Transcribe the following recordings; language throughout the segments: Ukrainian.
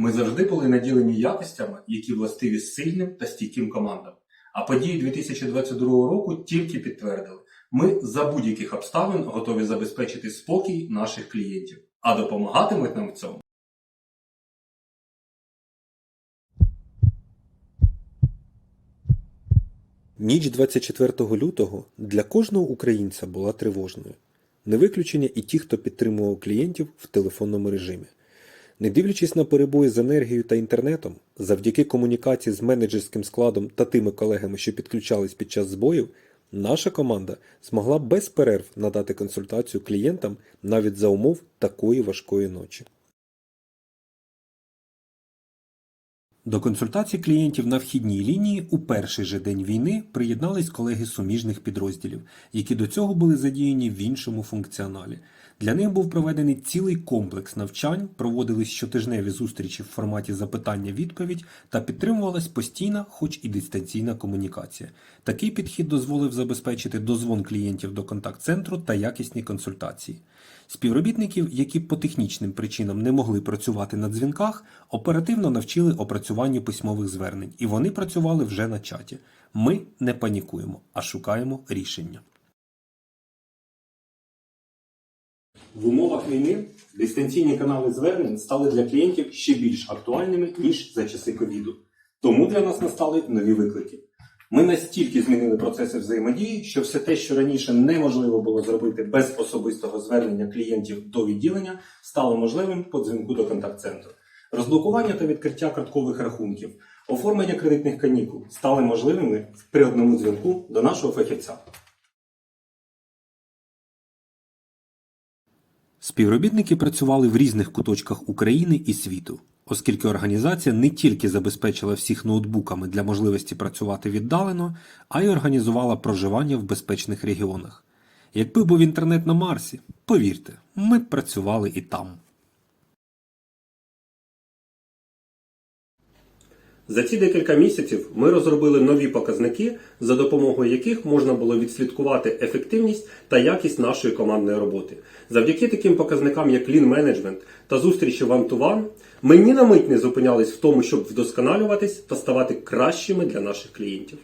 Ми завжди були наділені якостями, які властиві сильним та стійким командам. А події 2022 року тільки підтвердили, ми за будь-яких обставин готові забезпечити спокій наших клієнтів, а допомагатимуть нам в цьому. Ніч 24 лютого для кожного українця була тривожною. Не виключення і ті, хто підтримував клієнтів в телефонному режимі. Не дивлячись на перебої з енергією та інтернетом, завдяки комунікації з менеджерським складом та тими колегами, що підключались під час збоїв, наша команда змогла без перерв надати консультацію клієнтам навіть за умов такої важкої ночі. До консультацій клієнтів на вхідній лінії у перший же день війни приєднались колеги суміжних підрозділів, які до цього були задіяні в іншому функціоналі. Для них був проведений цілий комплекс навчань, проводились щотижневі зустрічі в форматі запитання-відповідь та підтримувалась постійна, хоч і дистанційна комунікація. Такий підхід дозволив забезпечити дозвон клієнтів до контакт-центру та якісні консультації. Співробітників, які по технічним причинам не могли працювати на дзвінках, оперативно навчили опрацюванню письмових звернень, і вони працювали вже на чаті. Ми не панікуємо, а шукаємо рішення. В умовах війни дистанційні канали звернень стали для клієнтів ще більш актуальними, ніж за часи ковіду. Тому для нас настали нові виклики. Ми настільки змінили процеси взаємодії, що все те, що раніше неможливо було зробити без особистого звернення клієнтів до відділення, стало можливим по дзвінку до контакт-центру. Розблокування та відкриття карткових рахунків, оформлення кредитних канікул стали можливими при одному дзвінку до нашого фахівця. Співробітники працювали в різних куточках України і світу, оскільки організація не тільки забезпечила всіх ноутбуками для можливості працювати віддалено, а й організувала проживання в безпечних регіонах. Якби був інтернет на Марсі, повірте, ми б працювали і там. За ці декілька місяців ми розробили нові показники, за допомогою яких можна було відслідкувати ефективність та якість нашої командної роботи. Завдяки таким показникам, як Lean Management та зустрічі one-to-one, ми ні на мить не зупинялись в тому, щоб вдосконалюватись та ставати кращими для наших клієнтів.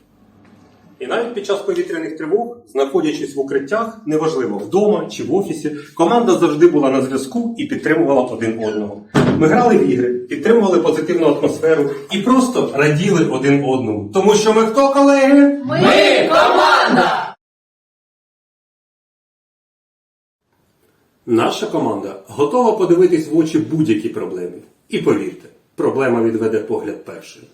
І навіть під час повітряних тривог, знаходячись в укриттях, неважливо вдома чи в офісі, команда завжди була на зв'язку і підтримувала один одного. Ми грали в ігри, підтримували позитивну атмосферу і просто раділи один одному. Тому що ми хто, колеги? Ми команда! Наша команда готова подивитись в очі будь-якій проблемі. І повірте, проблема відведе погляд першою.